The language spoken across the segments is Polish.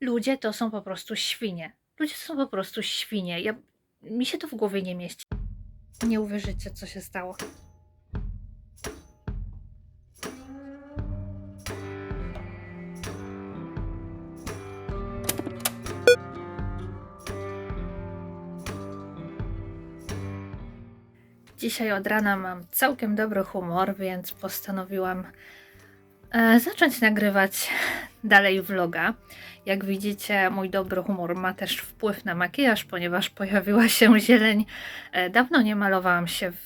Ludzie to są po prostu świnie. Ludzie są po prostu świnie. Ja, mi się to w głowie nie mieści. Nie uwierzycie, co się stało. Dzisiaj od rana mam całkiem dobry humor, więc postanowiłam zacząć nagrywać dalej vloga. Jak widzicie, mój dobry humor ma też wpływ na makijaż, ponieważ pojawiła się zieleń. E, dawno nie malowałam się, w,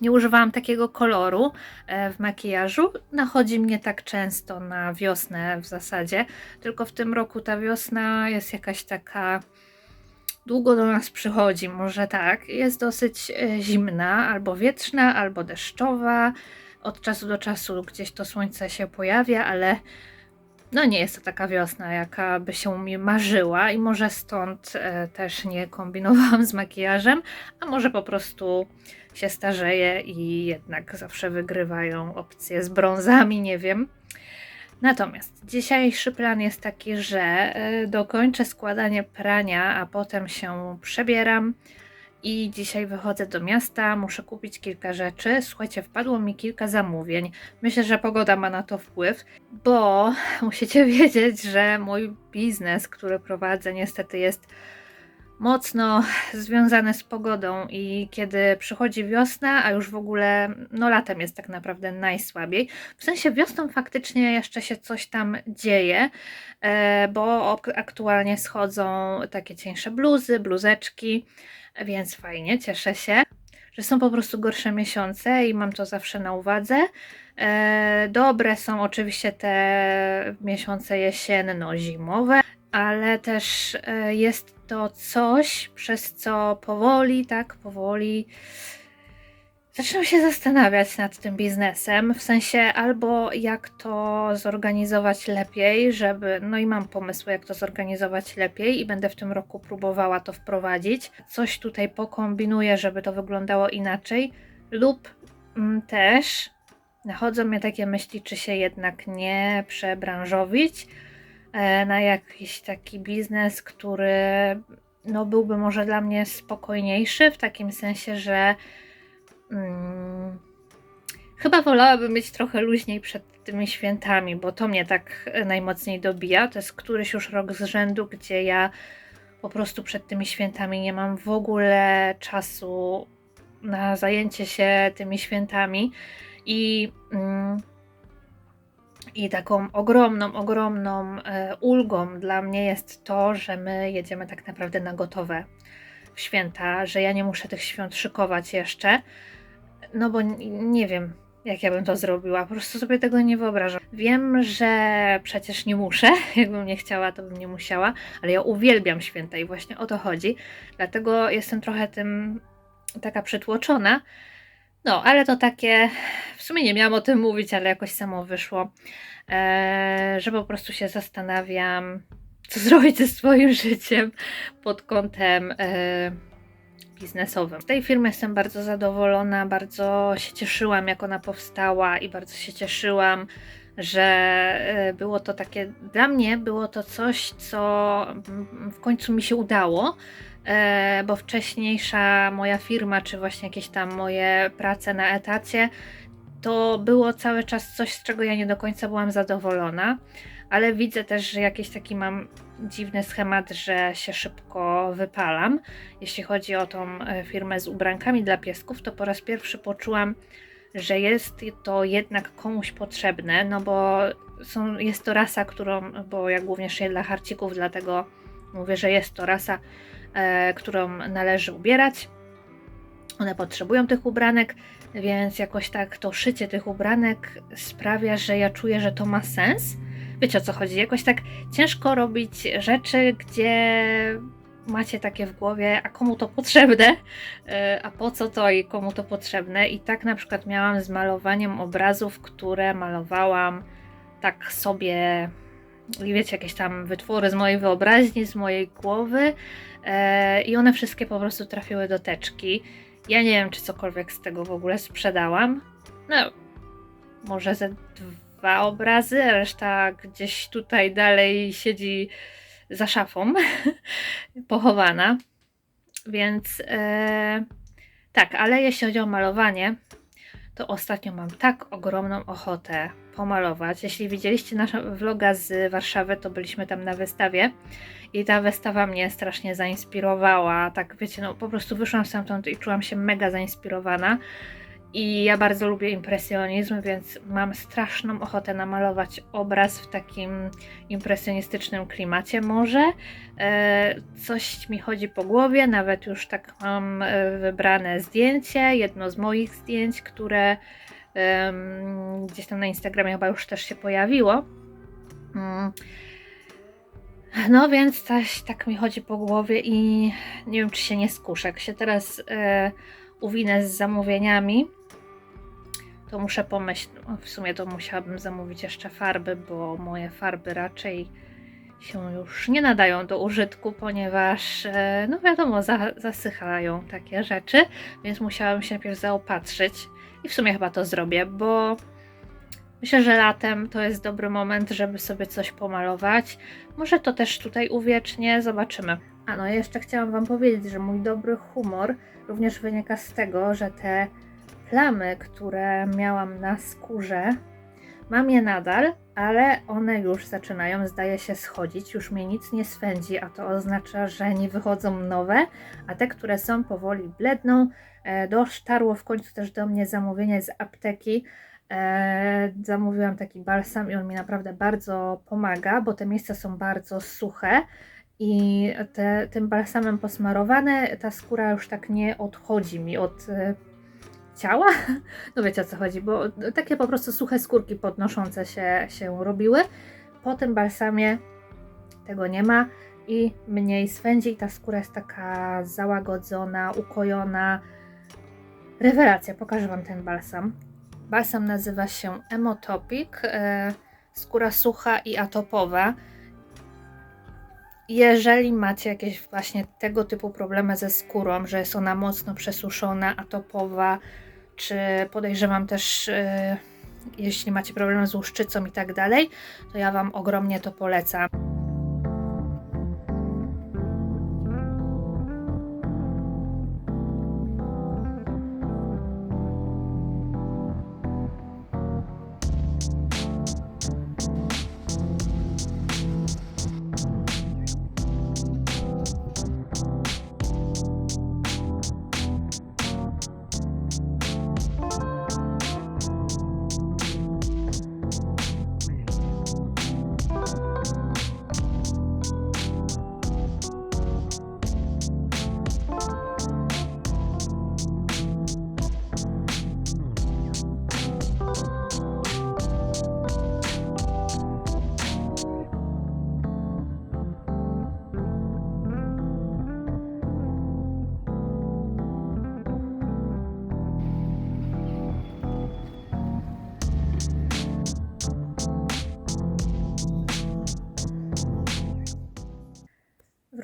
nie używałam takiego koloru e, w makijażu. Nachodzi mnie tak często na wiosnę w zasadzie, tylko w tym roku ta wiosna jest jakaś taka długo do nas przychodzi, może tak. Jest dosyć e, zimna, albo wietrzna, albo deszczowa. Od czasu do czasu gdzieś to słońce się pojawia, ale no nie jest to taka wiosna, jaka by się mi marzyła i może stąd e, też nie kombinowałam z makijażem, a może po prostu się starzeję i jednak zawsze wygrywają opcje z brązami, nie wiem. Natomiast dzisiejszy plan jest taki, że e, dokończę składanie prania, a potem się przebieram i dzisiaj wychodzę do miasta, muszę kupić kilka rzeczy. Słuchajcie, wpadło mi kilka zamówień. Myślę, że pogoda ma na to wpływ, bo musicie wiedzieć, że mój biznes, który prowadzę, niestety jest mocno związany z pogodą i kiedy przychodzi wiosna, a już w ogóle, no latem jest tak naprawdę najsłabiej. W sensie wiosną faktycznie jeszcze się coś tam dzieje, e, bo aktualnie schodzą takie cieńsze bluzy, bluzeczki, więc fajnie, cieszę się, że są po prostu gorsze miesiące i mam to zawsze na uwadze. E, Dobre są oczywiście te miesiące jesienno-zimowe, ale też e, jest to coś, przez co powoli, tak, powoli zaczynam się zastanawiać nad tym biznesem, w sensie albo jak to zorganizować lepiej, żeby, no i mam pomysły, jak to zorganizować lepiej i będę w tym roku próbowała to wprowadzić. Coś tutaj pokombinuję, żeby to wyglądało inaczej, lub mm, też nachodzą mnie takie myśli, czy się jednak nie przebranżowić na jakiś taki biznes, który no, byłby może dla mnie spokojniejszy, w takim sensie, że mm, chyba wolałabym mieć trochę luźniej przed tymi świętami, bo to mnie tak e, najmocniej dobija. To jest któryś już rok z rzędu, gdzie ja po prostu przed tymi świętami nie mam w ogóle czasu na zajęcie się tymi świętami i mm, i taką ogromną, ogromną e, ulgą dla mnie jest to, że my jedziemy tak naprawdę na gotowe w święta, że ja nie muszę tych świąt szykować jeszcze, no bo nie wiem, jak ja bym to zrobiła, po prostu sobie tego nie wyobrażam. Wiem, że przecież nie muszę, jakbym nie chciała, to bym nie musiała, ale ja uwielbiam święta i właśnie o to chodzi, dlatego jestem trochę tym taka przytłoczona, no, ale to takie, w sumie nie miałam o tym mówić, ale jakoś samo wyszło, e, że po prostu się zastanawiam, co zrobić ze swoim życiem pod kątem e, biznesowym. W tej firmie jestem bardzo zadowolona, bardzo się cieszyłam, jak ona powstała i bardzo się cieszyłam, że e, było to takie, dla mnie było to coś, co w końcu mi się udało bo wcześniejsza moja firma, czy właśnie jakieś tam moje prace na etacie, to było cały czas coś, z czego ja nie do końca byłam zadowolona, ale widzę też, że jakiś taki mam dziwny schemat, że się szybko wypalam. Jeśli chodzi o tą e, firmę z ubrankami dla piesków, to po raz pierwszy poczułam, że jest to jednak komuś potrzebne, no bo są, jest to rasa, którą, bo ja głównie szyję dla harcików, dlatego mówię, że jest to rasa, e, którą należy ubierać. One potrzebują tych ubranek, więc jakoś tak to szycie tych ubranek sprawia, że ja czuję, że to ma sens. Wiecie o co chodzi? Jakoś tak ciężko robić rzeczy, gdzie macie takie w głowie, a komu to potrzebne, E, a po co to i komu to potrzebne. I tak na przykład miałam z malowaniem obrazów, które malowałam tak sobie, wiecie, jakieś tam wytwory z mojej wyobraźni, z mojej głowy e, i one wszystkie po prostu trafiły do teczki. Ja nie wiem, czy cokolwiek z tego w ogóle sprzedałam. No, może ze dwa obrazy, reszta gdzieś tutaj dalej siedzi za szafą pochowana. Więc e, tak, ale jeśli chodzi o malowanie, to ostatnio mam tak ogromną ochotę pomalować. Jeśli widzieliście naszego vloga z Warszawy, to byliśmy tam na wystawie i ta wystawa mnie strasznie zainspirowała. Tak wiecie, no po prostu wyszłam stamtąd i czułam się mega zainspirowana. I ja bardzo lubię impresjonizm, więc mam straszną ochotę namalować obraz w takim impresjonistycznym klimacie może. E, coś mi chodzi po głowie, nawet już tak mam e, wybrane zdjęcie, jedno z moich zdjęć, które gdzieś tam na Instagramie chyba już też się pojawiło. Mm. No więc coś tak mi chodzi po głowie i nie wiem, czy się nie skuszę. Jak się teraz e, uwinę z zamówieniami, to muszę pomyśleć, no, w sumie to musiałabym zamówić jeszcze farby, bo moje farby raczej się już nie nadają do użytku, ponieważ, e, no wiadomo, za, zasychają takie rzeczy, więc musiałabym się najpierw zaopatrzyć i w sumie chyba to zrobię, bo myślę, że latem to jest dobry moment, żeby sobie coś pomalować. Może to też tutaj uwiecznie, zobaczymy. A no, jeszcze chciałam Wam powiedzieć, że mój dobry humor również wynika z tego, że te plamy, które miałam na skórze, mam je nadal, ale one już zaczynają, zdaje się, schodzić. Już mnie nic nie swędzi, a to oznacza, że nie wychodzą nowe, a te, które są, powoli bledną. E, dosztarło w końcu też do mnie zamówienie z apteki. E, zamówiłam taki balsam i on mi naprawdę bardzo pomaga, bo te miejsca są bardzo suche i te, tym balsamem posmarowane ta skóra już tak nie odchodzi mi od e, ciała. No wiecie o co chodzi, bo takie po prostu suche skórki podnoszące się, się robiły. Po tym balsamie tego nie ma i mniej swędzi. Ta skóra jest taka załagodzona, ukojona. Rewelacja, pokażę Wam ten balsam. Balsam nazywa się Emotopic. E, skóra sucha i atopowa. Jeżeli macie jakieś właśnie tego typu problemy ze skórą, że jest ona mocno przesuszona, atopowa, czy podejrzewam też, yy, jeśli macie problemy z łuszczycą i tak dalej, to ja Wam ogromnie to polecam.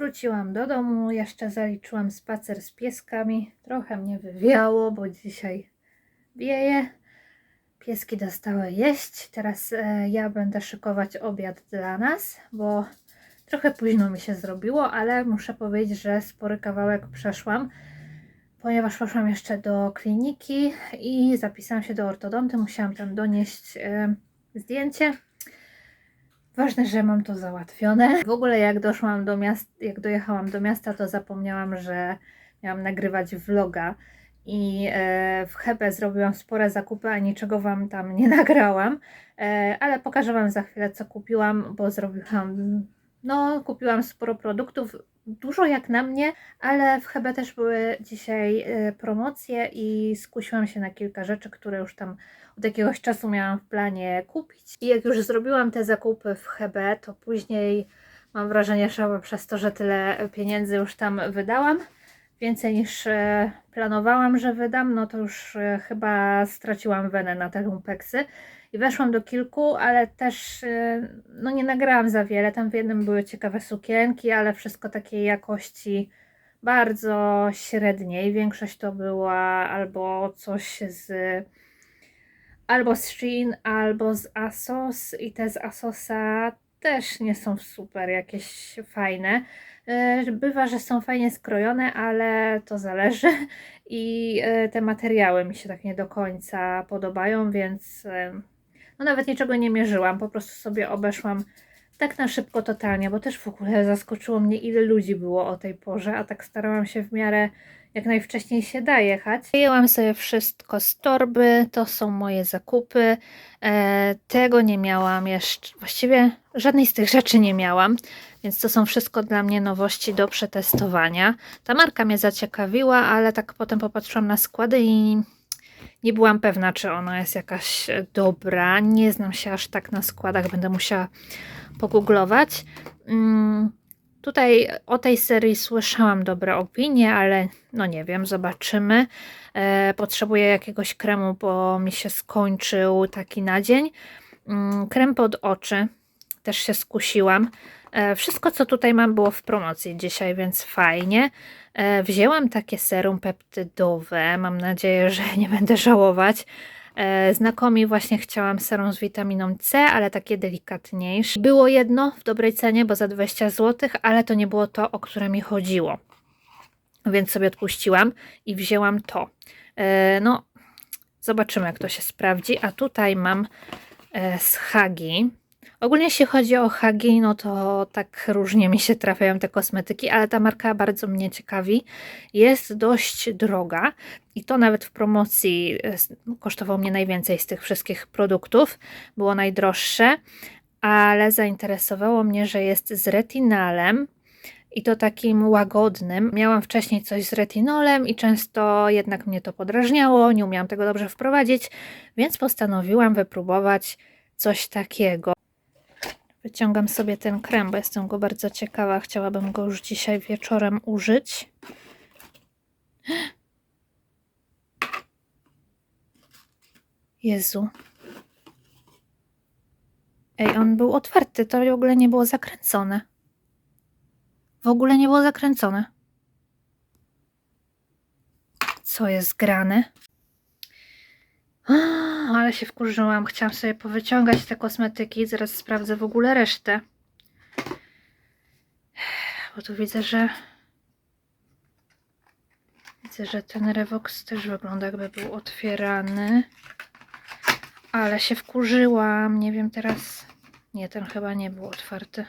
Wróciłam do domu, jeszcze zaliczyłam spacer z pieskami. Trochę mnie wywiało, bo dzisiaj wieje. Pieski dostały jeść. Teraz e, ja będę szykować obiad dla nas, bo trochę późno mi się zrobiło, ale muszę powiedzieć, że spory kawałek przeszłam, ponieważ poszłam jeszcze do kliniki i zapisałam się do ortodonty. Musiałam tam donieść e, zdjęcie Ważne, że mam to załatwione. W ogóle jak doszłam do miasta, jak dojechałam do miasta, to zapomniałam, że miałam nagrywać vloga. I e, w Hebe zrobiłam spore zakupy, a niczego Wam tam nie nagrałam, e, ale pokażę Wam za chwilę, co kupiłam, bo zrobiłam, no, kupiłam sporo produktów, dużo jak na mnie, ale w Hebe też były dzisiaj e, promocje i skusiłam się na kilka rzeczy, które już tam od jakiegoś czasu miałam w planie kupić. I jak już zrobiłam te zakupy w Hebe, to później mam wrażenie, że przez to, że tyle pieniędzy już tam wydałam, więcej niż e, planowałam, że wydam, no to już e, chyba straciłam wenę na te lumpeksy i weszłam do kilku, ale też e, no nie nagrałam za wiele. Tam w jednym były ciekawe sukienki, ale wszystko takiej jakości bardzo średniej. Większość to była albo coś z albo z Shein, albo z Asos i te z Asosa też nie są super jakieś fajne. E, Bywa, że są fajnie skrojone, ale to zależy i e, te materiały mi się tak nie do końca podobają, więc no nawet niczego nie mierzyłam, po prostu sobie obeszłam tak na szybko totalnie, bo też w ogóle zaskoczyło mnie ile ludzi było o tej porze, a tak starałam się w miarę jak najwcześniej się da jechać. Wyjęłam sobie wszystko z torby, to są moje zakupy. E, tego nie miałam jeszcze, właściwie żadnej z tych rzeczy nie miałam, więc to są wszystko dla mnie nowości do przetestowania. Ta marka mnie zaciekawiła, ale tak potem popatrzyłam na składy i nie byłam pewna, czy ona jest jakaś dobra. Nie znam się aż tak na składach, będę musiała pogooglować. Mm, Tutaj o tej serii słyszałam dobre opinie, ale no nie wiem, zobaczymy. E, potrzebuję jakiegoś kremu, bo mi się skończył taki na dzień. Mm, krem pod oczy też się skusiłam. E, wszystko, co tutaj mam, było w promocji dzisiaj, więc fajnie. E, wzięłam takie serum peptydowe. Mam nadzieję, że nie będę żałować. E, Znakomi właśnie chciałam serum z witaminą C, ale takie delikatniejsze. Było jedno w dobrej cenie, bo za 20 zł, ale to nie było to, o które mi chodziło. Więc sobie odpuściłam i wzięłam to. E, No, zobaczymy, jak to się sprawdzi. A tutaj mam z Hagi. Ogólnie jeśli chodzi o Hagi, no to tak różnie mi się trafiają te kosmetyki, ale ta marka bardzo mnie ciekawi. Jest dość droga i to nawet w promocji e, s- kosztowało mnie najwięcej z tych wszystkich produktów. Było najdroższe, ale zainteresowało mnie, że jest z retinalem i to takim łagodnym. Miałam wcześniej coś z retinolem i często jednak mnie to podrażniało, nie umiałam tego dobrze wprowadzić, więc postanowiłam wypróbować coś takiego. Wyciągam sobie ten krem, bo jestem go bardzo ciekawa. Chciałabym go już dzisiaj wieczorem użyć. Jezu. Ej, on był otwarty, to w ogóle nie było zakręcone. W ogóle nie było zakręcone. Co jest grane? Ale się wkurzyłam. Chciałam sobie powyciągać te kosmetyki. Zaraz sprawdzę w ogóle resztę. Bo tu widzę, że. Widzę, że ten Revox też wygląda, jakby był otwierany. Ale się wkurzyłam. Nie wiem teraz. Nie, ten chyba nie był otwarty.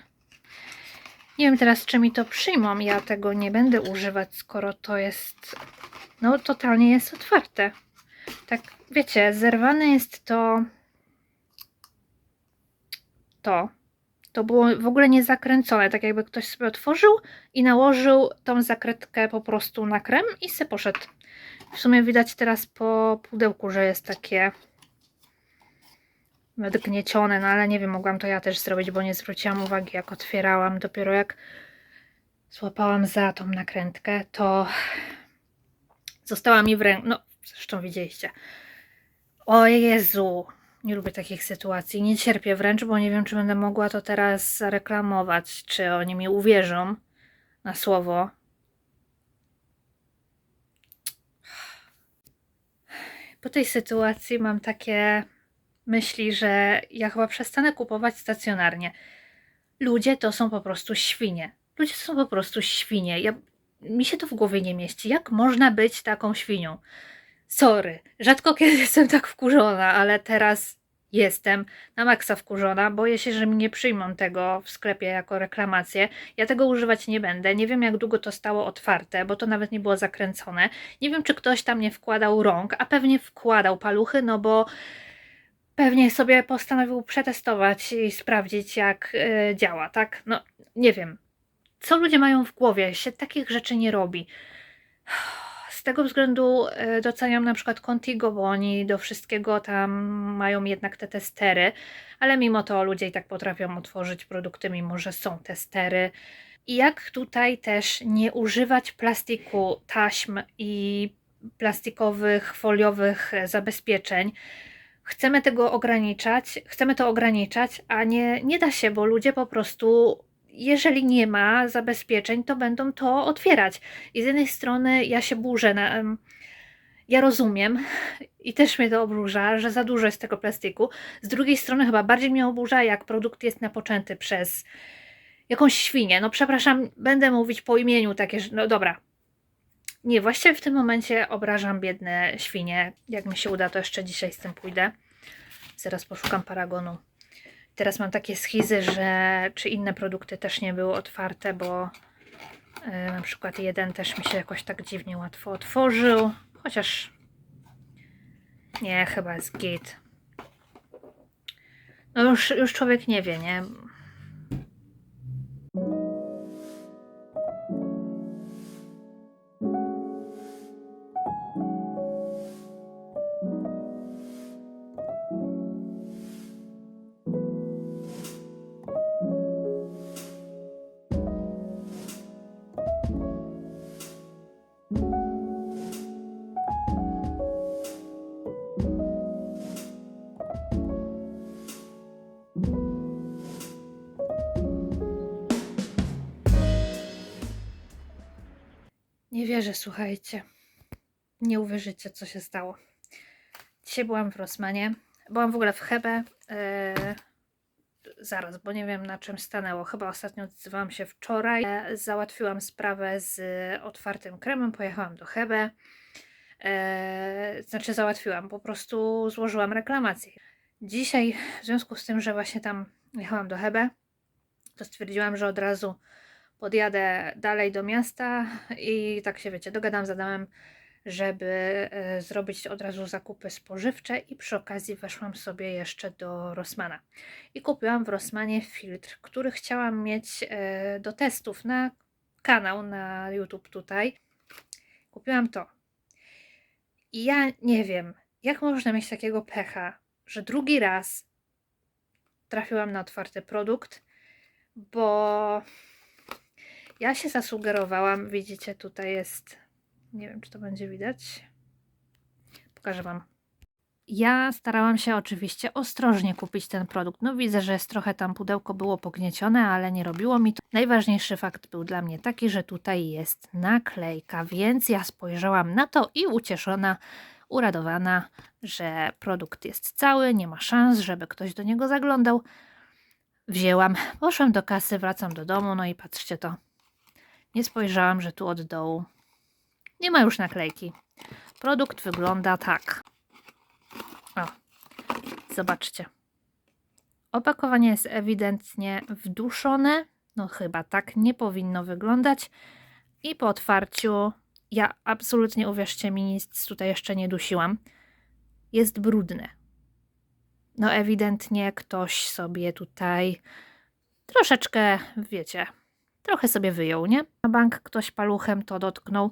Nie wiem teraz, czy mi to przyjmą. Ja tego nie będę używać, skoro to jest. No, totalnie jest otwarte. Tak, wiecie, zerwane jest to. To. To było w ogóle nie zakręcone. Tak jakby ktoś sobie otworzył i nałożył tą zakrętkę po prostu na krem i se poszedł. W sumie widać teraz po pudełku, że jest takie nadgniecione, no ale nie wiem, mogłam to ja też zrobić, bo nie zwróciłam uwagi, jak otwierałam. Dopiero jak złapałam za tą nakrętkę, to została mi w ręku. No, zresztą widzieliście. O Jezu, nie lubię takich sytuacji. Nie cierpię wręcz, bo nie wiem, czy będę mogła to teraz zareklamować, czy oni mi uwierzą na słowo. Po tej sytuacji mam takie myśli, że ja chyba przestanę kupować stacjonarnie. Ludzie to są po prostu świnie. Ludzie to są po prostu świnie. Ja, mi się to w głowie nie mieści. Jak można być taką świnią? Sorry, rzadko kiedy jestem tak wkurzona, ale teraz jestem na maksa wkurzona. Boję się, że mi nie przyjmą tego w sklepie jako reklamację. Ja tego używać nie będę. Nie wiem, jak długo to stało otwarte, bo to nawet nie było zakręcone. Nie wiem, czy ktoś tam nie wkładał rąk, a pewnie wkładał paluchy, no bo pewnie sobie postanowił przetestować i sprawdzić, jak y, działa, tak? No, nie wiem. Co ludzie mają w głowie? Się takich rzeczy nie robi. Tego względu y, doceniam na przykład Contigo, bo oni do wszystkiego tam mają jednak te testery, ale mimo to ludzie i tak potrafią otworzyć produkty, mimo że są testery. I jak tutaj też nie używać plastiku, taśm i plastikowych, foliowych e, zabezpieczeń. Chcemy tego ograniczać, chcemy to ograniczać, a nie, nie da się, bo ludzie po prostu, jeżeli nie ma zabezpieczeń, to będą to otwierać. I z jednej strony ja się burzę na, ja rozumiem i też mnie to oburza, że za dużo jest tego plastiku. Z drugiej strony chyba bardziej mnie oburza, jak produkt jest napoczęty przez jakąś świnię. No przepraszam, będę mówić po imieniu takie, no dobra. Nie, właściwie w tym momencie obrażam biedne świnie. Jak mi się uda, to jeszcze dzisiaj z tym pójdę. Zaraz poszukam paragonu. Teraz mam takie schizy, że czy inne produkty też nie były otwarte, bo e, na przykład jeden też mi się jakoś tak dziwnie łatwo otworzył. Chociaż nie, chyba jest git. No już, już człowiek nie wie, nie? Wierzę, słuchajcie. Nie uwierzycie, co się stało. Dzisiaj byłam w Rosmanie. Byłam w ogóle w Hebe. Zaraz, bo nie wiem na czym stanęło. Chyba ostatnio odzywałam się wczoraj. E, załatwiłam sprawę z otwartym kremem. Pojechałam do Hebe. E, znaczy załatwiłam, po prostu złożyłam reklamację. Dzisiaj, w związku z tym, że właśnie tam jechałam do Hebe, to stwierdziłam, że od razu podjadę dalej do miasta i tak się wiecie, dogadam z Adamem, żeby e, zrobić od razu zakupy spożywcze i przy okazji weszłam sobie jeszcze do Rossmana. I kupiłam w Rossmanie filtr, który chciałam mieć e, do testów na kanał na YouTube tutaj. Kupiłam to. I ja nie wiem, jak można mieć takiego pecha, że drugi raz trafiłam na otwarty produkt, bo ja się zasugerowałam, widzicie, tutaj jest, nie wiem, czy to będzie widać. Pokażę Wam. Ja starałam się oczywiście ostrożnie kupić ten produkt. No widzę, że jest trochę tam pudełko było pogniecione, ale nie robiło mi to. Najważniejszy fakt był dla mnie taki, że tutaj jest naklejka, więc ja spojrzałam na to i ucieszona, uradowana, że produkt jest cały, nie ma szans, żeby ktoś do niego zaglądał. Wzięłam, poszłam do kasy, wracam do domu, no i patrzcie to. Nie spojrzałam, że tu od dołu nie ma już naklejki. Produkt wygląda tak. O, zobaczcie. Opakowanie jest ewidentnie wduszone. No chyba tak nie powinno wyglądać. I po otwarciu, ja absolutnie uwierzcie mi, nic tutaj jeszcze nie dusiłam. Jest brudne. No ewidentnie ktoś sobie tutaj troszeczkę, wiecie, trochę sobie wyjął, nie? Na bank ktoś paluchem to dotknął.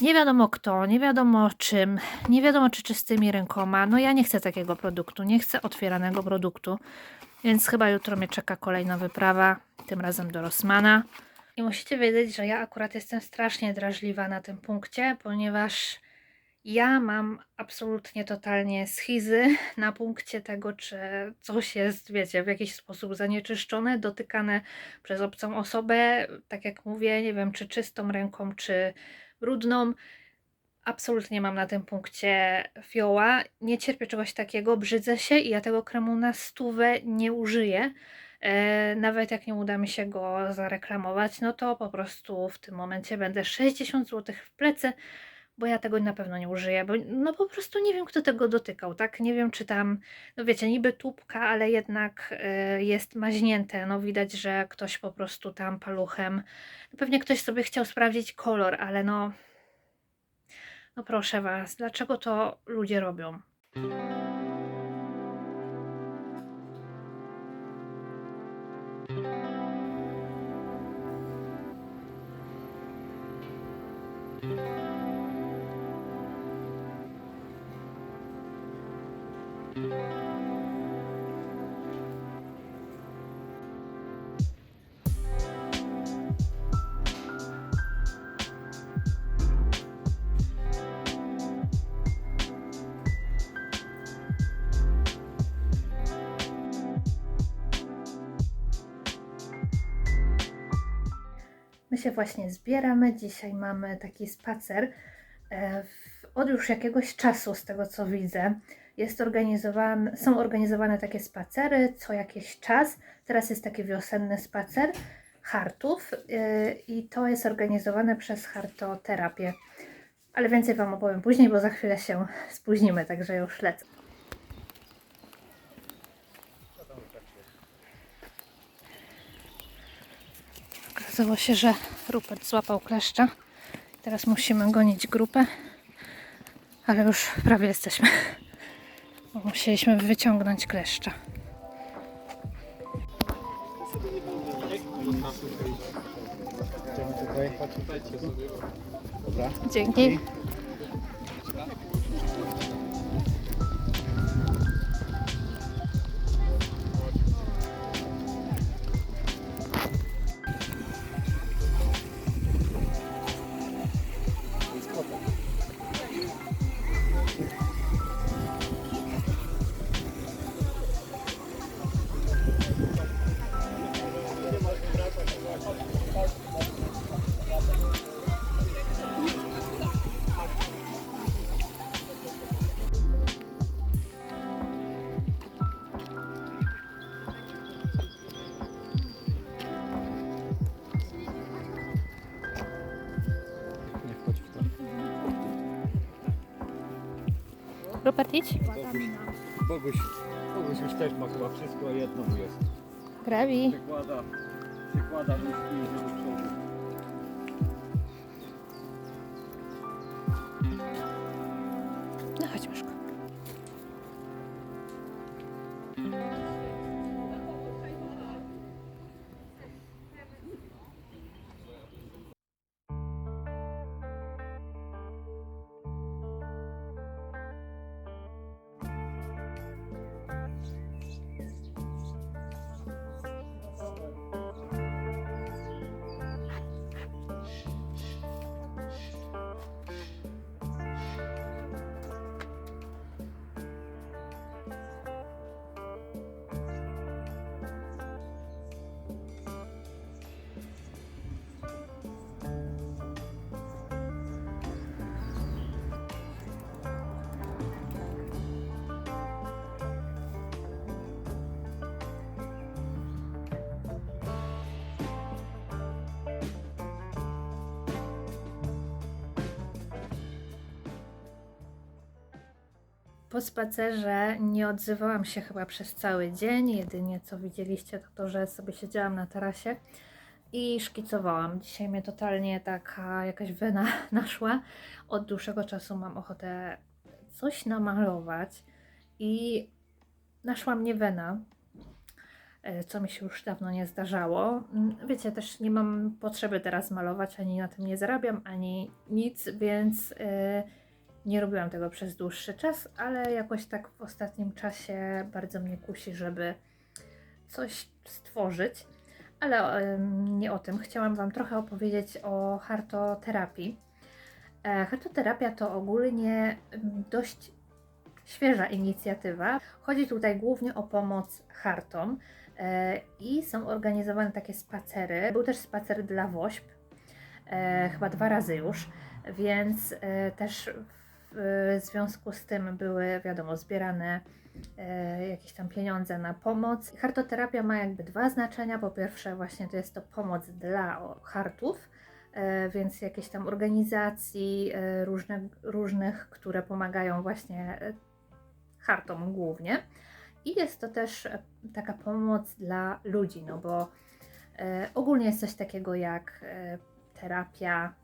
Nie wiadomo kto, nie wiadomo czym, nie wiadomo czy czystymi rękoma. No ja nie chcę takiego produktu, nie chcę otwieranego produktu, więc chyba jutro mnie czeka kolejna wyprawa, tym razem do Rossmana. I musicie wiedzieć, że ja akurat jestem strasznie drażliwa na tym punkcie, ponieważ ja mam absolutnie totalnie schizy na punkcie tego, czy coś jest, wiecie, w jakiś sposób zanieczyszczone, dotykane przez obcą osobę. Tak jak mówię, nie wiem, czy czystą ręką, czy brudną. Absolutnie mam na tym punkcie fioła. Nie cierpię czegoś takiego, brzydzę się i ja tego kremu na stówę nie użyję. E, nawet jak nie uda mi się go zareklamować, no to po prostu w tym momencie będę 60 zł w plecy bo ja tego na pewno nie użyję, bo no po prostu nie wiem, kto tego dotykał, tak? Nie wiem, czy tam, no wiecie, niby tubka, ale jednak y, jest maźnięte, no widać, że ktoś po prostu tam paluchem, no pewnie ktoś sobie chciał sprawdzić kolor, ale no, no proszę Was, dlaczego to ludzie robią? Właśnie zbieramy. Dzisiaj mamy taki spacer e, od już jakiegoś czasu, z tego co widzę, jest organizowane, są organizowane takie spacery co jakiś czas. Teraz jest taki wiosenny spacer hartów yy, i to jest organizowane przez hartoterapię. Ale więcej Wam opowiem później, bo za chwilę się spóźnimy, także już lecę. Okazało się, że Rupert złapał kleszcza. Teraz musimy gonić grupę, ale już prawie jesteśmy. Bo musieliśmy wyciągnąć kleszcza. Dzięki. Idź. Boguś, Boguś już też ma chyba wszystko, a jedno mu jest. Gravi. Przekłada, przekłada nóżki i idzie do przodu. Po spacerze nie odzywałam się chyba przez cały dzień. Jedynie co widzieliście, to to, że sobie siedziałam na tarasie i szkicowałam. Dzisiaj mnie totalnie taka jakaś wena naszła. Od dłuższego czasu mam ochotę coś namalować i naszła mnie wena, e, co mi się już dawno nie zdarzało. Mm, Wiecie, też nie mam potrzeby teraz malować, ani na tym nie zarabiam, ani nic, więc. e, nie robiłam tego przez dłuższy czas, ale jakoś tak w ostatnim czasie bardzo mnie kusi, żeby coś stworzyć. Ale nie o tym. Chciałam Wam trochę opowiedzieć o hartoterapii. E, Hartoterapia to ogólnie dość świeża inicjatywa. Chodzi tutaj głównie o pomoc hartom e, i są organizowane takie spacery. Był też spacer dla WOŚP, e, chyba dwa razy już, więc też w związku z tym były, wiadomo, zbierane e, jakieś tam pieniądze na pomoc. Hartoterapia ma jakby dwa znaczenia. Po pierwsze, właśnie to jest to pomoc dla hartów, e, więc jakieś tam organizacji e, różnych, które pomagają właśnie hartom głównie. I jest to też taka pomoc dla ludzi, no bo ogólnie jest coś takiego jak terapia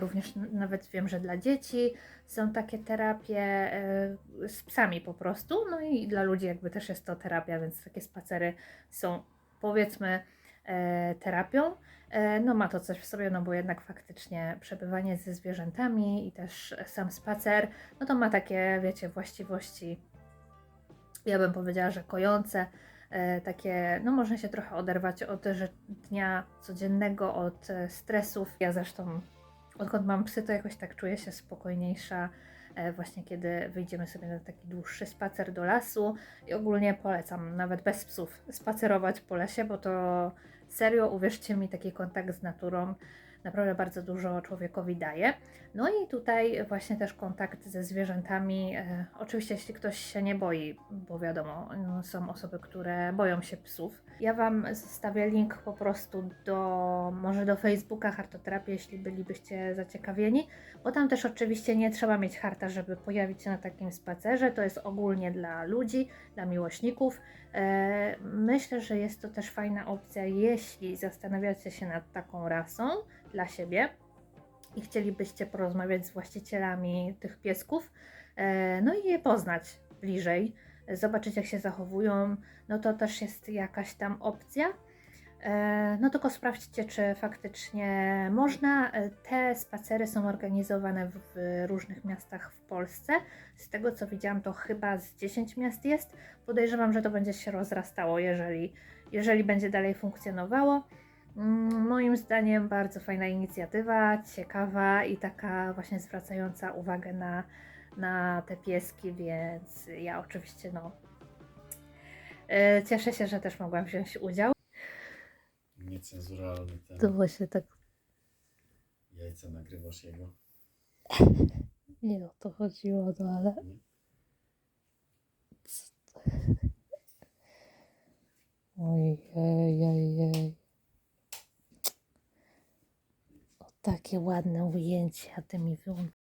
Również n- nawet wiem, że dla dzieci są takie terapie e, z psami po prostu. No i dla ludzi jakby też jest to terapia, więc takie spacery są powiedzmy e, terapią. E, No ma to coś w sobie, no bo jednak faktycznie przebywanie ze zwierzętami i też sam spacer, no to ma takie, wiecie, właściwości, ja bym powiedziała, że kojące, takie, no można się trochę oderwać od dnia codziennego, od e, stresów. Ja zresztą, odkąd mam psy, to jakoś tak czuję się spokojniejsza, e, właśnie kiedy wyjdziemy sobie na taki dłuższy spacer do lasu i ogólnie polecam nawet bez psów spacerować po lesie, bo to serio, uwierzcie mi, taki kontakt z naturą naprawdę bardzo dużo człowiekowi daje. No i tutaj właśnie też kontakt ze zwierzętami. E, oczywiście, jeśli ktoś się nie boi, bo wiadomo, no, są osoby, które boją się psów. Ja Wam zostawię link po prostu do, może do Facebooka Hartoterapii, jeśli bylibyście zaciekawieni, bo tam też oczywiście nie trzeba mieć harta, żeby pojawić się na takim spacerze. To jest ogólnie dla ludzi, dla miłośników. E, myślę, że jest to też fajna opcja, jeśli zastanawiacie się nad taką rasą dla siebie i chcielibyście porozmawiać z właścicielami tych piesków, e, no i je poznać bliżej, zobaczyć jak się zachowują, no to też jest jakaś tam opcja. E, No tylko sprawdźcie, czy faktycznie można. E, Te spacery są organizowane w- różnych miastach w Polsce. Z tego co widziałam, to chyba z 10 miast jest. Podejrzewam, że to będzie się rozrastało, jeżeli, jeżeli będzie dalej funkcjonowało. Mm, Moim zdaniem bardzo fajna inicjatywa, ciekawa i taka właśnie zwracająca uwagę na, na te pieski, więc ja oczywiście no e, cieszę się, że też mogłam wziąć udział. Niecenzuralny ten. To właśnie tak Jajca nagrywasz jego. nie o to chodziło, no ale ojej, ojej. O takie ładne ujęcie, a ty mi wyłączyłeś.